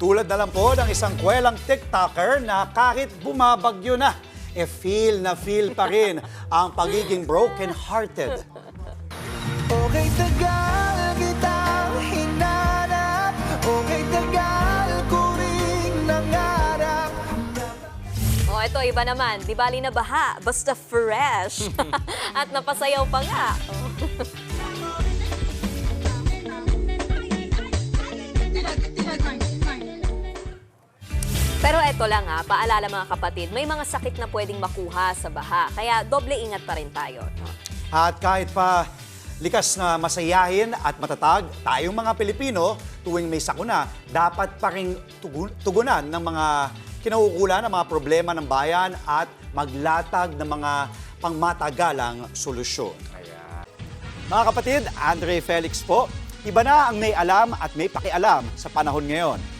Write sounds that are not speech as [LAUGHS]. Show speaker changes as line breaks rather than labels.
Tulad na lang po ng isang kwelang TikToker na kahit bumabagyo na, e feel na feel pa rin [LAUGHS] ang pagiging broken-hearted.
Okay, tagal kitang hinanap Okay, tagal ko rin nangarap
O, ito iba naman. Di bali na baha, basta fresh. [LAUGHS] [LAUGHS] At napasayaw pa nga. Pero eto lang ha, paalala mga kapatid, may mga sakit na pwedeng makuha sa baha. Kaya doble ingat pa rin tayo. no?
At kahit pa likas na masayahin at matatag, tayong mga Pilipino, tuwing may sakuna, dapat pa rin tugu- tugunan ng mga kinaukulan ng mga problema ng bayan at maglatag ng mga pangmatagalang solusyon. Mga kapatid, Andre Felix po, iba na ang may alam at may pakialam sa panahon ngayon.